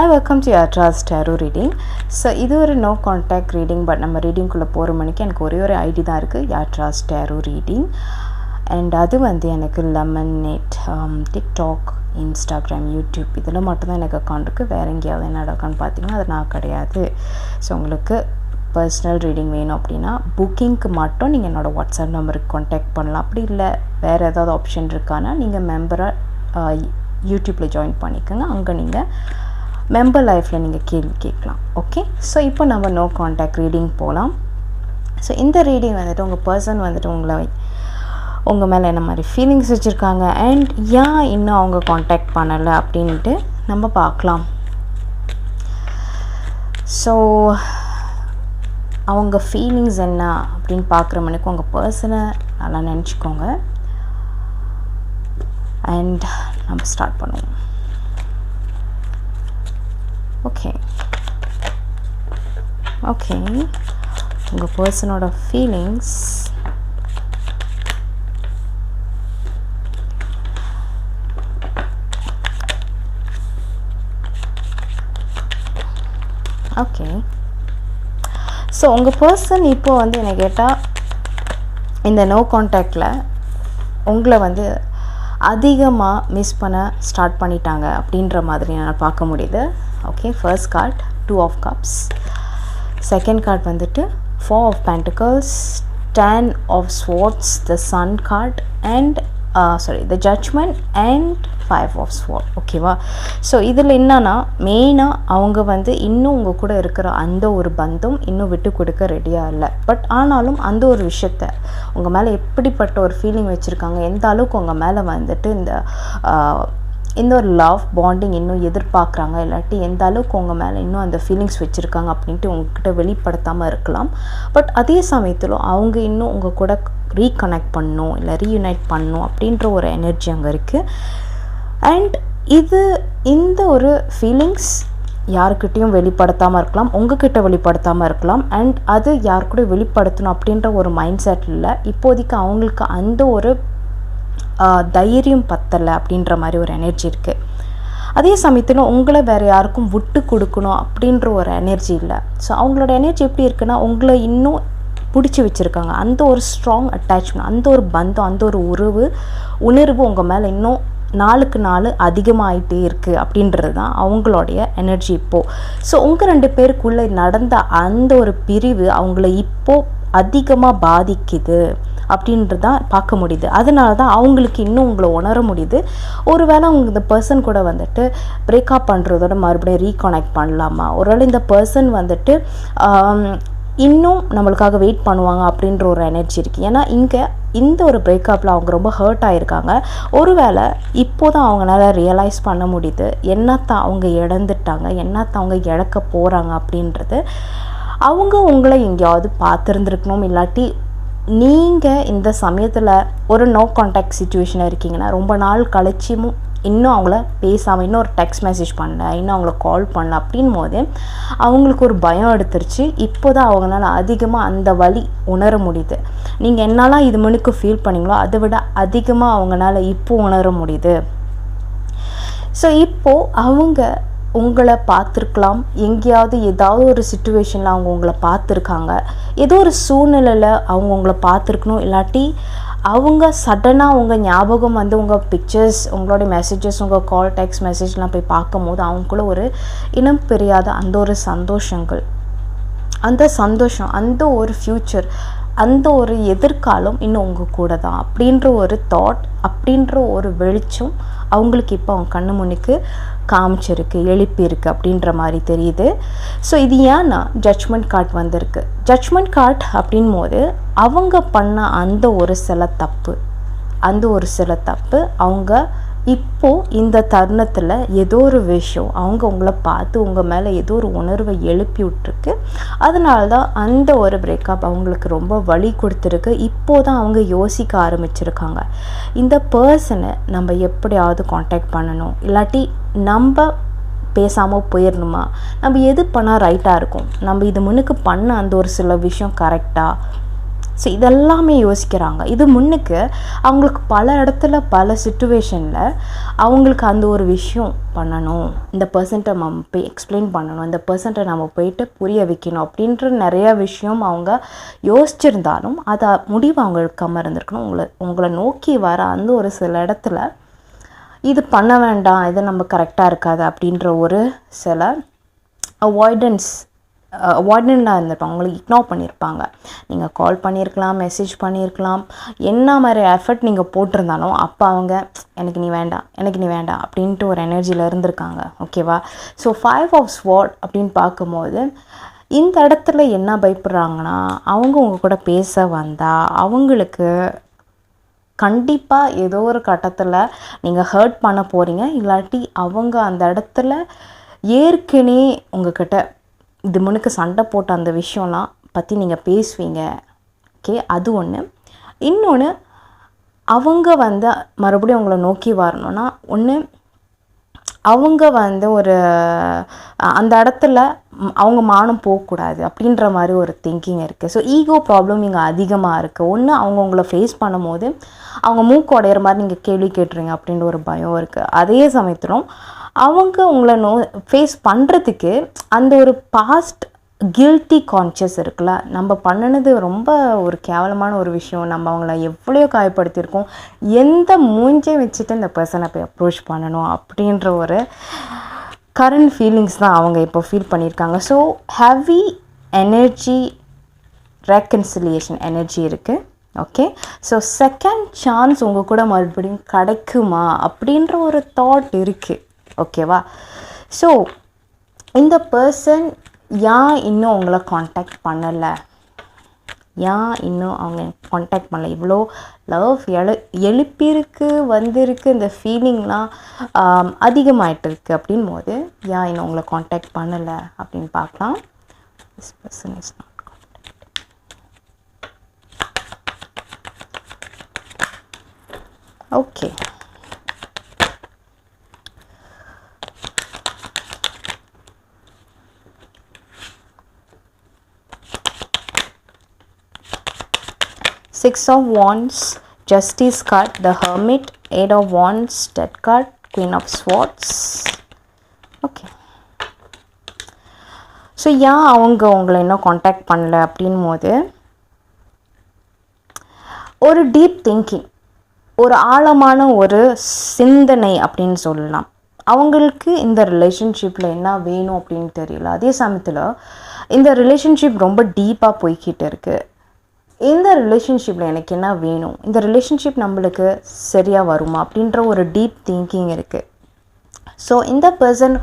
I welcome to அட்ராஸ் tarot reading so இது ஒரு நோ கான்டாக்ட் ரீடிங் பட் நம்ம ரீடிங்குள்ளே போகிற மணிக்கு எனக்கு ஒரே ஒரு ஐடி தான் இருக்குது யாட்ராஸ் டேரோ ரீடிங் அண்ட் அது வந்து எனக்கு lemon net TikTok Instagram YouTube இதில் மட்டும்தான் எனக்கு அக்கௌண்ட் இருக்குது வேறு எங்கேயாவது என்ன அக்கௌண்ட் பார்த்தீங்கன்னா அது நான் கிடையாது. ஸோ உங்களுக்கு பர்சனல் ரீடிங் வேணும் அப்படின்னா புக்கிங்க்கு மட்டும் நீங்கள் என்னோடய வாட்ஸ்அப் நம்பருக்கு காண்டாக்ட் பண்ணலாம். அப்படி இல்லை வேறு ஏதாவது ஆப்ஷன் இருக்கான்னா நீங்கள் மெம்பராக யூடியூப்பில் ஜாயின் பண்ணிக்கோங்க. அங்கே நீங்கள் மெம்பர் லைஃப்பில் நீங்கள் கேள்வி கேட்கலாம். ஓகே ஸோ இப்போ நம்ம நோ காண்டாக்ட் ரீடிங் போகலாம் ஸோ இந்த ரீடிங் வந்துட்டு உங்கள் பர்சன் வந்துட்டு உங்களை உங்கள் மேலே என்ன மாதிரி ஃபீலிங்ஸ் வச்சுருக்காங்க? அண்ட் ஏன் இன்னும் அவங்க காண்டாக்ட் பண்ணலை அப்படின்ட்டு நம்ம பார்க்கலாம். ஸோ அவங்க ஃபீலிங்ஸ் என்ன அப்படின்னு பார்க்குற மணிக்கு உங்கள் பர்சனை நல்லா நினச்சிக்கோங்க. அண்ட் நம்ம ஸ்டார்ட் பண்ணுவோம். ஓகே ஓகே உங்கள் பர்சனோட ஃபீலிங்ஸ் ஓகே ஸோ உங்கள் பர்சன் இப்போ வந்து என்னை கேட்டால் இந்த நோ காண்டாக்டில் உங்களை வந்து அதிகமாக மிஸ் பண்ண ஸ்டார்ட் பண்ணிட்டாங்க அப்படின்ற மாதிரி என்னால் பார்க்க முடியுது. Okay first card two of cups second card வந்துட்டு four of pentacles ten of swords the sun card and sorry the judgement and five of sword ஓகேவா ஸோ இதில் என்னன்னா மெயினாக அவங்க வந்து இன்னும் உங்கள் கூட இருக்கிற அந்த ஒரு பந்தம் இன்னும் விட்டு கொடுக்க ரெடியாக இல்லை. பட் ஆனாலும் அந்த ஒரு விஷயத்த உங்கள் மேலே எப்படிப்பட்ட ஒரு ஃபீலிங் வச்சுருக்காங்க எந்த அளவுக்கு உங்கள் மேலே வந்துட்டு இந்த uh, இந்த ஒரு லவ் பாண்டிங் இன்னும் எதிர்பார்க்குறாங்க. இல்லாட்டி எந்த அளவுக்கு உங்கள் மேலே இன்னும் அந்த ஃபீலிங்ஸ் வச்சுருக்காங்க அப்படின்ட்டு உங்ககிட்ட வெளிப்படுத்தாமல் இருக்கலாம். பட் அதே சமயத்தில் அவங்க இன்னும் உங்கள் கூட ரீகனெக்ட் பண்ணணும் இல்லை ரீயுனைட் பண்ணணும் அப்படின்ற ஒரு எனர்ஜி அங்கே இருக்குது அண்ட் இது இந்த ஒரு ஃபீலிங்ஸ் யாருக்கிட்டேயும் வெளிப்படுத்தாமல் இருக்கலாம் உங்ககிட்ட வெளிப்படுத்தாமல் இருக்கலாம். அண்ட் அது யார் கூட வெளிப்படுத்தணும் அப்படின்ற ஒரு மைண்ட் செட்டில் இப்போதைக்கு அவங்களுக்கு அந்த ஒரு தைரியம் பத்தலை அப்படின்ற மாதிரி ஒரு எனர்ஜி இருக்குது அதே சமயத்தில் உங்களை வேறு யாருக்கும் விட்டு கொடுக்கணும் அப்படின்ற ஒரு எனர்ஜி இல்லை. ஸோ அவங்களோட எனர்ஜி எப்படி இருக்குன்னா உங்களை இன்னும் பிடிச்சி வச்சுருக்காங்க. அந்த ஒரு ஸ்ட்ராங் அட்டாச்மெண்ட் அந்த ஒரு பந்தம் அந்த ஒரு உறவு உணர்வு உங்கள் மேலே இன்னும் நாளுக்கு நாள் அதிகமாகிட்டே இருக்குது அப்படின்றது தான் அவங்களுடைய எனர்ஜி இப்போது ஸோ உங்கள் ரெண்டு பேருக்குள்ளே நடந்த அந்த ஒரு பிரிவு அவங்கள இப்போது அதிகமாக பாதிக்குது. அப்படின்றது தான் பார்க்க முடியுது. அதனால தான் அவங்களுக்கு இன்னும் உங்களை உணர முடியுது. ஒருவேளை அவங்க இந்த பர்சன் கூட வந்துட்டு பிரேக்கப் பண்ணுறதோட மறுபடியும் ரீகனெக்ட் பண்ணலாமா? ஒருவேளை இந்த பர்சன் வந்துட்டு இன்னும் நம்மளுக்காக வெயிட் பண்ணுவாங்க அப்படின்ற ஒரு எனர்ஜி இருக்குது ஏன்னா இங்கே இந்த ஒரு பிரேக்கப்பில் அவங்க ரொம்ப ஹர்ட் ஆகிருக்காங்க ஒருவேளை இப்போ தான் அவங்களால ரியலைஸ் பண்ண முடியுது. என்னத்தான் அவங்க இழந்துட்டாங்க என்னத்தான் அவங்க இழக்க போகிறாங்க அப்படின்றது. அவங்க உங்களை எங்கேயாவது பார்த்துருந்துருக்கணும் இல்லாட்டி நீங்கள் இந்த சமயத்தில் ஒரு நோ கான்டாக்ட் சுச்சுவேஷனில் இருக்கீங்கன்னா ரொம்ப நாள் கழிச்சும் இன்னும் அவங்கள பேசாமல் இன்னும் ஒரு டெக்ஸ்ட் மெசேஜ் பண்ணல இன்னும் அவங்கள கால் பண்ணல அப்படின் போது அவங்களுக்கு ஒரு பயம் எடுத்துருச்சு. இப்போ தான் அவங்களால அதிகமாக அந்த வழி உணர முடியுது. நீங்கள் என்னெல்லாம் இது மணிக்கு ஃபீல் பண்ணீங்களோ அதை விட அதிகமாக அவங்களால இப்போ உணர முடியுது. ஸோ இப்போது அவங்க உங்களை பார்த்துருக்கலாம். எங்கேயாவது ஏதாவது ஒரு சுச்சுவேஷனில் அவங்க உங்களை பார்த்துருக்காங்க. ஏதோ ஒரு சூழ்நிலையில் அவங்க உங்களை பார்த்துருக்கணும். இல்லாட்டி அவங்க சடனாக உங்கள் ஞாபகம் வந்து உங்கள் பிக்சர்ஸ் உங்களோட மெசேஜஸ் உங்கள் கால் டெக்ஸ்ட் மெசேஜ்லாம் போய் பார்க்கும் போது அவங்களுக்குள்ள ஒரு இனம் பெரியாத அந்த ஒரு சந்தோஷங்கள். அந்த சந்தோஷம் அந்த ஒரு ஃப்யூச்சர் அந்த ஒரு எதிர்காலம் இன்னும் உங்கள் கூட தான் அப்படின்ற ஒரு தாட் அப்படின்ற ஒரு வெளிச்சம் அவங்களுக்கு இப்போ அவங்க கண்ணு முன்னுக்கு காமிச்சிருக்கு எழுப்பியிருக்கு அப்படின்ற மாதிரி தெரியுது. ஸோ இது ஏன்னா ஜட்ஜ்மெண்ட் கார்ட் வந்திருக்கு. ஜட்ஜ்மெண்ட் கார்ட் அப்படின் போது அவங்க பண்ண அந்த ஒரு சில தப்பு அந்த ஒரு சில தப்பு அவங்க இப்போது இந்த தருணத்தில் ஏதோ ஒரு விஷயம் அவங்க உங்களை பார்த்து உங்கள் மேலே ஏதோ ஒரு உணர்வை எழுப்பி விட்ருக்கு அதனால தான் அந்த ஒரு பிரேக்கப் அவங்களுக்கு ரொம்ப வழி கொடுத்துருக்கு. இப்போ தான் அவங்க யோசிக்க ஆரம்பிச்சிருக்காங்க. இந்த பர்சனை நம்ம எப்படியாவது காண்டாக்ட் பண்ணணும். இல்லாட்டி நம்ம பேசாமல் போயிடணுமா நம்ம எது பண்ணால் ரைட்டாக இருக்கும்? நம்ம இது முன்னுக்கு பண்ண அந்த ஒரு சில விஷயம் கரெக்டாக ஸோ இதெல்லாமே யோசிக்கிறாங்க. இது முன்னுக்கு அவங்களுக்கு பல இடத்துல பல சுச்சுவேஷனில் அவங்களுக்கு அந்த ஒரு விஷயம் பண்ணணும். இந்த பர்சன்ட்டை நம்ம போய் எக்ஸ்பிளைன் பண்ணணும். இந்த பர்சன்ட்டை நம்ம போயிட்டு புரிய வைக்கணும் அப்படின்ற நிறைய விஷயம் அவங்க யோசிச்சிருந்தாலும் அதை முடிவு அவங்களுக்கு எடுக்காமல் இருந்திருக்கணும். உங்களை உங்களை நோக்கி வர அந்த ஒரு சில இடத்துல இது பண்ண வேண்டாம். இது நம்ம கரெக்டாக இருக்காது அப்படின்ற ஒரு சில அவாய்டன்ஸ் அவாய்டண்டாக இருந்திருப்பாங்க உங்களுக்கு இக்னோர் பண்ணியிருப்பாங்க. நீங்கள் கால் பண்ணியிருக்கலாம் மெசேஜ் பண்ணியிருக்கலாம். என்ன மாதிரி எஃபர்ட் நீங்கள் போட்டிருந்தாலும் அப்போ அவங்க எனக்கு நீ வேண்டாம் எனக்கு நீ வேண்டாம் அப்படின்ட்டு ஒரு எனர்ஜியில் இருந்திருக்காங்க. ஓகேவா ஸோ ஃபைவ் ஆஃப் ஸ்வாட் அப்படின்னு பார்க்கும்போது இந்த இடத்துல என்ன பயப்படுறாங்கன்னா அவங்க உங்கள் கூட பேச வந்தால் அவங்களுக்கு கண்டிப்பாக ஏதோ ஒரு கட்டத்தில் நீங்கள் ஹர்ட் பண்ண போகிறீங்க இல்லாட்டி அவங்க அந்த இடத்துல ஏற்கனவே உங்ககிட்ட இது முன்னுக்கு சண்டை போட்ட அந்த விஷயம்லாம் பற்றி நீங்கள் பேசுவீங்க. ஓகே அது ஒன்று இன்னொன்று அவங்க வந்து மறுபடியும் உங்களை நோக்கி வரணும்னா ஒன்று அவங்க வந்து ஒரு அந்த இடத்துல அவங்க மானம் போகக்கூடாது அப்படின்ற மாதிரி ஒரு திங்கிங் இருக்குது ஸோ ஈகோ ப்ராப்ளம் இங்கே அதிகமாக இருக்குது ஒன்று அவங்க உங்களை ஃபேஸ் பண்ணும்போது அவங்க மூக்கு உடையிற மாதிரி நீங்கள் கேள்வி கேட்டுருங்க அப்படின்ற ஒரு பயம் இருக்குது அதே சமயத்திலும் அவங்க உங்களை நோ ஃபேஸ் பண்ணுறதுக்கு அந்த ஒரு பாஸ்ட் கில்ட்டி கான்ஷியஸ் இருக்குல்ல நம்ம பண்ணினது ரொம்ப ஒரு கேவலமான ஒரு விஷயம். நம்ம அவங்கள எவ்வளோ காயப்படுத்தியிருக்கோம். எந்த மூஞ்சையும் வச்சுட்டு இந்த பர்சனை போய் அப்ரோச் பண்ணணும் அப்படின்ற ஒரு கரண்ட் ஃபீலிங்ஸ் தான் அவங்க இப்போ ஃபீல் பண்ணியிருக்காங்க. So heavy energy reconciliation energy இருக்குது ஓகே ஸோ செகண்ட் சான்ஸ் உங்கள் கூட மறுபடியும் கிடைக்குமா அப்படின்ற ஒரு தாட் இருக்குது ஓகேவா ஸோ இந்த பர்சன் ஏன் இன்னும் உங்களை காண்டாக்ட் பண்ணலை? ஏன் இன்னும் அவங்க காண்டாக்ட் பண்ணல? இவ்வளோ லவ் எழு எழுப்பியிருக்கு வந்திருக்கு இந்த ஃபீலிங்லாம் அதிகமாகிட்டு இருக்குது அப்படின் போது ஏன் இன்னும் உங்களை காண்டாக்ட் பண்ணலை அப்படின்னு பார்க்கலாம். This person is not okay Six of Wands, Justice card, the Hermit, Eight of Wands, death card, Queen of Swords. Okay so ஏன் அவங்க உங்களை இன்னும் காண்டாக்ட் பண்ணல அப்படின் போது ஒரு டீப் திங்கிங் ஒரு ஆழமான ஒரு சிந்தனை அப்படின்னு சொல்லலாம். அவங்களுக்கு இந்த ரிலேஷன்ஷிப்பில் என்ன வேணும் அப்படின்னு தெரியல. அதே சமயத்தில் இந்த ரிலேஷன்ஷிப் ரொம்ப டீப்பாக போய்கிட்டு இருக்குது இந்த ரிலேஷன்ஷிப்பில் எனக்கு என்ன வேணும்? இந்த ரிலேஷன்ஷிப் நம்மளுக்கு சரியாக வருமா? அப்படின்ற ஒரு டீப் திங்கிங் இருக்குது ஸோ இந்த பர்சன்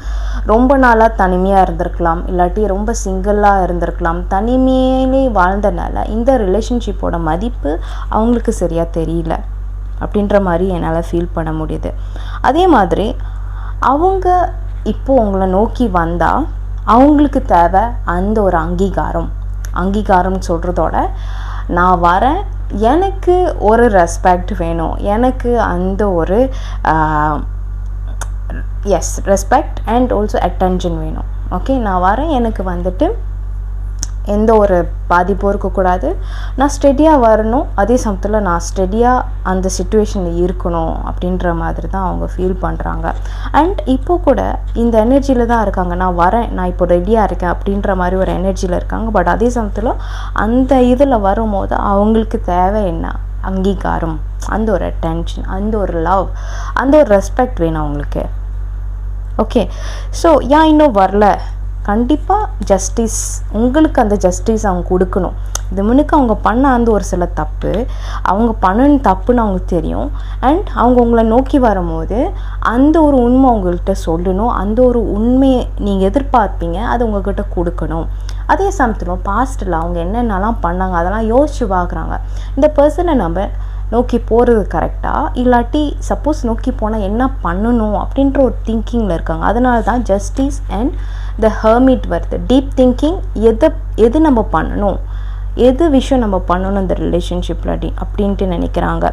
ரொம்ப நாளாக தனிமையாக இருந்திருக்கலாம். இல்லாட்டி ரொம்ப சிங்கிளாக இருந்திருக்கலாம். தனிமையிலே வாழ்ந்தனால இந்த ரிலேஷன்ஷிப்போட மதிப்பு அவங்களுக்கு சரியாக தெரியல. அப்படின்ற மாதிரி என்னால் ஃபீல் பண்ண முடியுது. அதே மாதிரி அவங்க இப்போ உங்களை நோக்கி வந்தால் அவங்களுக்கு தேவை அந்த ஒரு அங்கீகாரம். அங்கீகாரம் சொல்கிறதோட நான் வரேன். எனக்கு ஒரு ரெஸ்பெக்ட் வேணும். எனக்கு அந்த ஒரு எஸ் ரெஸ்பெக்ட் அண்ட் ஆல்சோ அட்டென்ஷன் வேணும். ஓகே நான் வரேன். எனக்கு வந்துட்டு எந்த ஒரு பாதிப்பும் இருக்கக்கூடாது. நான் ஸ்டெடியாக வரணும். அதே சமயத்தில் நான் ஸ்டெடியாக அந்த சுச்சுவேஷனில் இருக்கணும் அப்படின்ற மாதிரி தான் அவங்க ஃபீல் பண்ணுறாங்க அண்ட் இப்போ கூட இந்த எனர்ஜியில் தான் இருக்காங்க. நான் வரேன். நான் இப்போ ரெடியாக இருக்கேன் அப்படின்ற மாதிரி ஒரு எனர்ஜியில் இருக்காங்க. பட் அதே சமயத்தில் அந்த இதில் வரும்போது அவங்களுக்கு தேவை என்ன? அங்கீகாரம். அந்த ஒரு அட்டென்ஷன் அந்த ஒரு லவ் அந்த ஒரு ரெஸ்பெக்ட் வேணும் அவங்களுக்கு. ஓகே ஸோ ஏன் இன்னும் வரல? கண்டிப்பாக ஜஸ்டிஸ் உங்களுக்கு அந்த ஜஸ்டிஸ் அவங்க கொடுக்கணும். இது முன்னுக்கு அவங்க பண்ண அந்த ஒரு சில தப்பு அவங்க பண்ண தப்புன்னு அவங்களுக்கு தெரியும். அண்ட் அவங்க உங்களை நோக்கி வரும்போது அந்த ஒரு உண்மை அவங்கள்ட்ட சொல்லணும். அந்த ஒரு உண்மையை நீங்கள் எதிர்பார்ப்பீங்க அது உங்ககிட்ட கொடுக்கணும். அதே சமயத்தில் பாஸ்ட்டில் அவங்க என்னென்னலாம் பண்ணாங்க அதெல்லாம் யோசிச்சு பார்க்குறாங்க. இந்த பர்சனை நம்ம நோக்கி போகிறது கரெக்டாக இல்லாட்டி சப்போஸ் நோக்கி போனால் என்ன பண்ணணும் அப்படின்ற ஒரு திங்கிங்கில் இருக்காங்க. அதனால தான் ஜஸ்டிஸ் அண்ட் த ஹர்மிட் வருது டீப் திங்கிங் எதை எது நம்ம பண்ணணும்? எது விஷயம் நம்ம பண்ணணும் இந்த ரிலேஷன்ஷிப்பில் அப்படி அப்படின்ட்டு நினைக்கிறாங்க.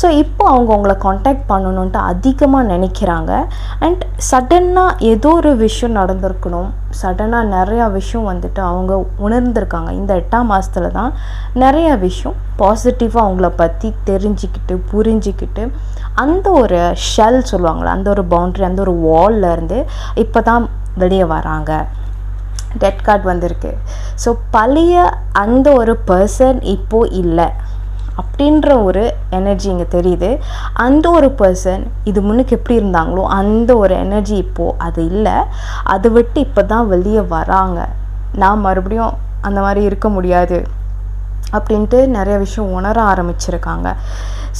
ஸோ இப்போ அவங்க உங்களை காண்டாக்ட் பண்ணணுன்ட்டு அதிகமாக நினைக்கிறாங்க. அண்ட் சடன்னாக ஏதோ ஒரு விஷயம் நடந்திருக்கணும். சடனாக நிறையா விஷயம் வந்துட்டு அவங்க உணர்ந்திருக்காங்க. இந்த எட்டாம் மாதத்தில் தான் நிறையா விஷயம் பாசிட்டிவாக அவங்கள பற்றி தெரிஞ்சுக்கிட்டு புரிஞ்சுக்கிட்டு அந்த ஒரு ஷெல் சொல்லுவாங்களே அந்த ஒரு பவுண்ட்ரி அந்த ஒரு வால்லேருந்து இப்போ தான் வெளியே வராங்க. டெட் கார்டு வந்திருக்கு. ஸோ பழைய அந்த ஒரு பர்சன் இப்போது இல்லை. அப்படின்ற ஒரு எனர்ஜி இங்கே தெரியுது. அந்த ஒரு பர்சன் இது முன்னுக்கு எப்படி இருந்தாங்களோ அந்த ஒரு எனர்ஜி இப்போது அது இல்லை. அதை விட்டு இப்போ தான் வெளியே வராங்க. நான் மறுபடியும் அந்த மாதிரி இருக்க முடியாது அப்படின்ட்டு நிறைய விஷயம் உணர ஆரம்பிச்சிருக்காங்க.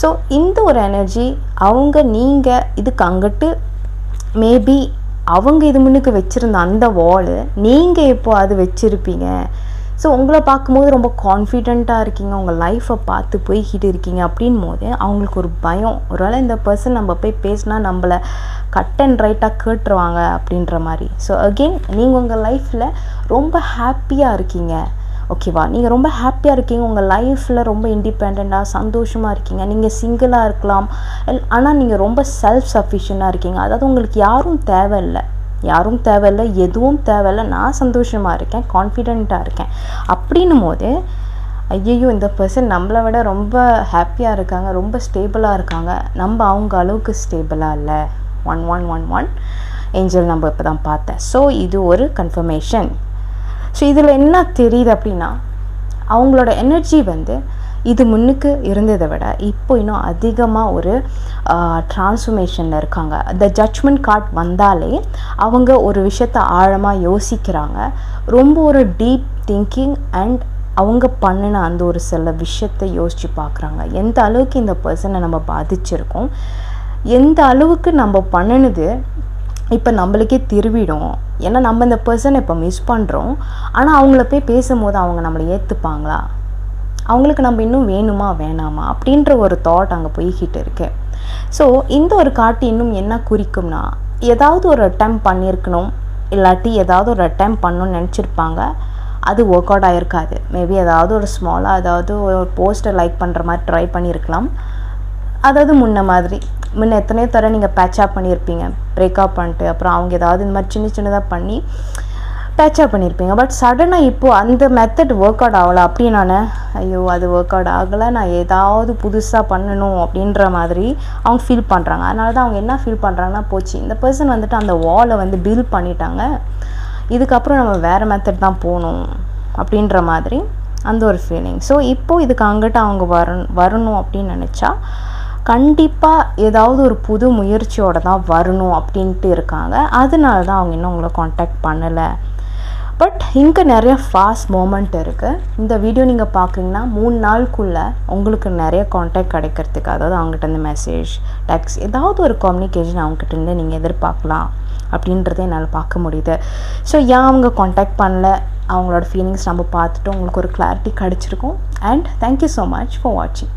ஸோ இந்த ஒரு எனர்ஜி அவங்க நீங்கள் இதுக்கு அங்கிட்டு மேபி அவங்க இது முன்னுக்கு வச்சுருந்த அந்த வாலு நீங்கள் இப்போ அது வச்சுருப்பீங்க? ஸோ உங்களை பார்க்கும்போது ரொம்ப கான்ஃபிடெண்ட்டாக இருக்கீங்க. உங்கள் லைஃப்பை பார்த்து போய்கிட்டு இருக்கீங்க அப்படின் போது அவங்களுக்கு ஒரு பயம். ஒருவேளை இந்த பர்சன் நம்ம போய் பேசினா நம்மளை கட் அண்ட் ரைட்டாக கேட்டுருவாங்க அப்படின்ற மாதிரி. ஸோ அகெயின் நீங்கள் உங்கள் லைஃப்பில் ரொம்ப ஹாப்பியாக இருக்கீங்க. ஓகேவா நீங்கள் ரொம்ப ஹாப்பியாக இருக்கீங்க. உங்கள் லைஃப்பில் ரொம்ப இண்டிபெண்ட்டாக சந்தோஷமாக இருக்கீங்க. நீங்கள் சிங்கிளாக இருக்கலாம். ஆனால் நீங்கள் ரொம்ப செல்ஃப் சஃபிஷியண்டாக இருக்கீங்க. அதாவது உங்களுக்கு யாரும் தேவையில்லை. யாரும் தேவையில்லை எதுவும் தேவையில்லை. நான் சந்தோஷமாக இருக்கேன் கான்ஃபிடெண்ட்டாக இருக்கேன். அப்படின்னும் போது ஐயையோ இந்த பர்சன் நம்மளை விட ரொம்ப ஹாப்பியாக இருக்காங்க ரொம்ப ஸ்டேபிளாக இருக்காங்க. நம்ம அவங்க அளவுக்கு ஸ்டேபிளாக இல்லை. One one one one angel நம்ம இப்போ தான் பார்த்தேன். ஸோ இது ஒரு கன்ஃபர்மேஷன் ஸோ இதில் என்ன தெரியுது அப்படின்னா அவங்களோட எனர்ஜி வந்து இது முன்னுக்கு இருந்ததை விட இப்போ இன்னும் அதிகமாக ஒரு ட்ரான்ஸ்ஃபர்மேஷனில் இருக்காங்க. இந்த ஜட்ஜ்மெண்ட் கார்ட் வந்தாலே அவங்க ஒரு விஷயத்தை ஆழமாக யோசிக்கிறாங்க. ரொம்ப ஒரு டீப் திங்கிங் அண்ட் அவங்க பண்ணின அந்த ஒரு சில விஷயத்தை யோசித்து பார்க்குறாங்க. எந்த அளவுக்கு இந்த பர்சனை நம்ம பாதிச்சிருக்கோம்? எந்த அளவுக்கு நம்ம பண்ணினது இப்போ நம்மளுக்கே திருவிடும்? ஏன்னா நம்ம இந்த பர்சனை இப்போ மிஸ் பண்ணுறோம் ஆனால் அவங்கள போய் பேசும்போது அவங்க நம்மளை ஏற்றுப்பாங்களா அவங்களுக்கு நம்ம இன்னும் வேணுமா வேணாமா? அப்படின்ற ஒரு தாட் அங்கே போய்கிட்டு இருக்கு. ஸோ இந்த ஒரு காட்டு இன்னும் என்ன குறிக்கும்னா ஏதாவது ஒரு அட்டம் பண்ணியிருக்கணும் இல்லாட்டி ஏதாவது ஒரு அட்டம் பண்ணணும்னு நினச்சிருப்பாங்க. அது ஒர்க் அவுட் ஆகிருக்காது மேபி ஏதாவது ஒரு ஸ்மாலாக ஏதாவது ஒரு போஸ்டர் லைக் பண்ணுற மாதிரி ட்ரை பண்ணியிருக்கலாம் அதாவது முன்ன மாதிரி. முன்ன எத்தனையோ தர நீங்கள் பேட்சப் பண்ணியிருப்பீங்க பிரேக்கப் பண்ணிட்டு அப்புறம் அவங்க ஏதாவது இந்த மாதிரி சின்ன சின்னதாக பண்ணி பேட்சப் பண்ணியிருப்பீங்க பட் சடனாக இப்போது அந்த மெத்தட் ஒர்க் அவுட் ஆகலை. அப்படின்னு நான் ஐயோ அது ஒர்க் அவுட் ஆகலை. நான் ஏதாவது புதுசாக பண்ணணும் அப்படின்ற மாதிரி அவங்க ஃபீல் பண்ணுறாங்க அதனால தான் அவங்க என்ன ஃபீல் பண்ணுறாங்கன்னா போச்சு. இந்த பர்சன் வந்துட்டு அந்த வாலை வந்து பில் பண்ணிட்டாங்க. இதுக்கப்புறம் நம்ம வேறு மெத்தட் தான் போகணும் அப்படின்ற மாதிரி அந்த ஒரு ஃபீலிங் ஸோ இப்போது இதுக்கு அங்கிட்ட அவங்க வரணும் வரணும் அப்படின்னு நினச்சா கண்டிப்பாக ஏதாவது ஒரு புது முயற்சியோடு தான் வரணும் அப்படின்ட்டு இருக்காங்க. அதனால தான் அவங்க இன்னும் உங்களை காண்டாக்ட் பண்ணலை. பட் இங்கே நிறைய ஃபாஸ்ட் மூமெண்ட் இருக்குது இந்த வீடியோ நீங்கள் பார்க்குறீங்கன்னா மூணு நாளுக்குள்ளே உங்களுக்கு நிறைய காண்டாக்ட் கிடைக்கிறதுக்கு அதாவது அவங்ககிட்ட இருந்து மெசேஜ் டெக்ஸ் ஏதாவது ஒரு கம்யூனிகேஷன் அவங்ககிட்ட இருந்து நீங்கள் எதிர்பார்க்கலாம் அப்படின்றத என்னால் பார்க்க முடியுது. ஸோ ஏன் அவங்க காண்டாக்ட் பண்ணல? அவங்களோட ஃபீலிங்ஸ் நம்ம பார்த்துட்டு உங்களுக்கு ஒரு கிளாரிட்டி கிடச்சிருக்கும். And thank you so much for வாட்சிங்